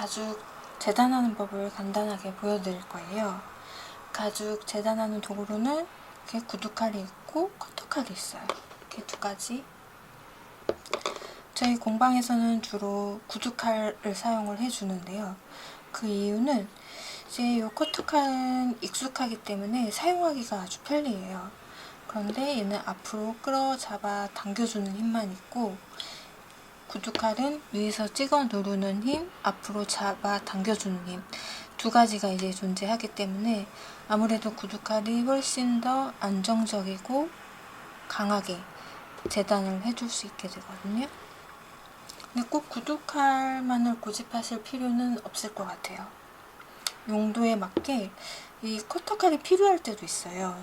가죽 재단하는 법을 간단하게 보여드릴 거예요. 가죽 재단하는 도구로는 이렇게 구두칼이 있고 커터칼이 있어요. 이렇게 두 가지. 저희 공방에서는 주로 구두칼을 사용을 해주는데요. 그 이유는 이제 이 커터칼은 익숙하기 때문에 사용하기가 아주 편리해요. 그런데 얘는 앞으로 끌어 잡아 당겨주는 힘만 있고 구두칼은 위에서 찍어 누르는 힘, 앞으로 잡아 당겨주는 힘 두 가지가 이제 존재하기 때문에 아무래도 구두칼이 훨씬 더 안정적이고 강하게 재단을 해줄 수 있게 되거든요. 근데 꼭 구두칼만을 고집하실 필요는 없을 것 같아요. 용도에 맞게 이 커터칼이 필요할 때도 있어요.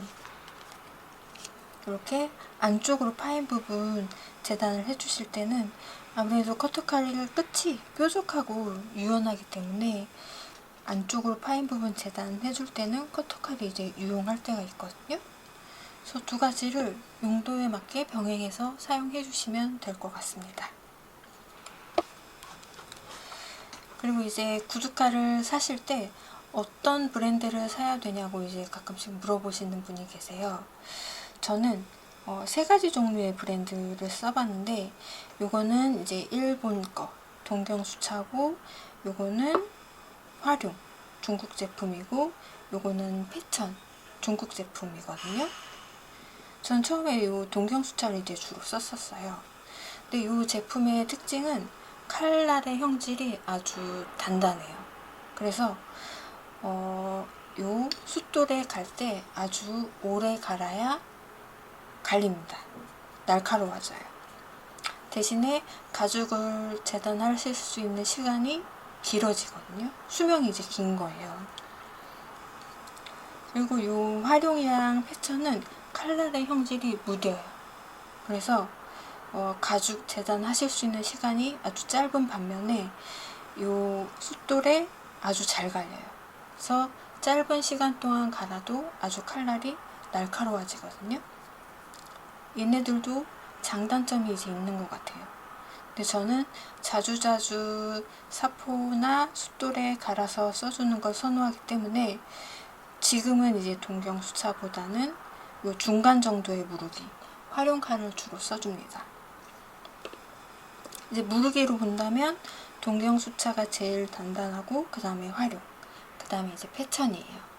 이렇게 안쪽으로 파인 부분 재단을 해주실 때는 아무래도 커터칼 끝이 뾰족하고 유연하기 때문에 안쪽으로 파인 부분 재단해줄 때는 커터칼이 이제 유용할 때가 있거든요. 그래서 두 가지를 용도에 맞게 병행해서 사용해 주시면 될 것 같습니다. 그리고 이제 구두칼을 사실 때 어떤 브랜드를 사야 되냐고 이제 가끔씩 물어보시는 분이 계세요. 저는 어, 세 가지 종류의 브랜드를 써봤는데 요거는 이제 일본 거 동경수차고 요거는 활용 중국 제품이고 요거는 패천 중국 제품이거든요. 전 처음에 요 동경수차를 이제 주로 썼었어요. 근데 요 제품의 특징은 칼날의 형질이 아주 단단해요. 그래서 어, 요 숫돌에 갈 때 아주 오래 갈아야 갈립니다. 날카로워져요. 대신에 가죽을 재단하실 수 있는 시간이 길어지거든요. 수명이 이제 긴 거예요. 그리고 요 활용이랑 패천은 칼날의 형질이 무뎌요. 그래서 어, 가죽 재단하실 수 있는 시간이 아주 짧은 반면에 요 숫돌에 아주 잘 갈려요. 그래서 짧은 시간 동안 갈아도 아주 칼날이 날카로워지거든요. 얘네들도 장단점이 이제 있는 것 같아요. 근데 저는 자주자주 사포나 숫돌에 갈아서 써주는 걸 선호하기 때문에 지금은 이제 동경 수차보다는 요 중간 정도의 무르기 활용칼을 주로 써줍니다. 이제 무르기로 본다면 동경 수차가 제일 단단하고 그 다음에 활용 그 다음에 이제 패천이에요.